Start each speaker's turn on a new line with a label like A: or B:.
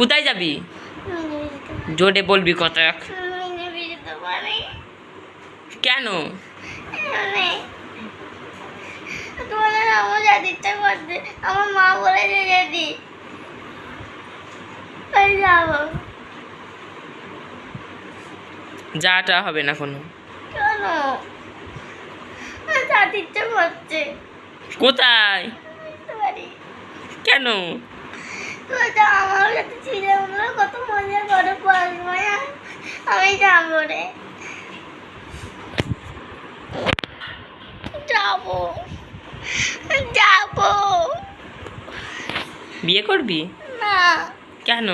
A: কোথায় যাবি। জোরে বলবি
B: পারি
A: কেন?
B: এমনি। আমার মা বলেছে যেদি তাই যাব।
A: যাটা হবে না কোনো। কোথায়? কেন?
B: সাথে ছিল আমরা কত মজা করে পড়াশোনা আমি যাব রে। যাব যাব।
A: বিয়ে করবি?
B: না।
A: কেন?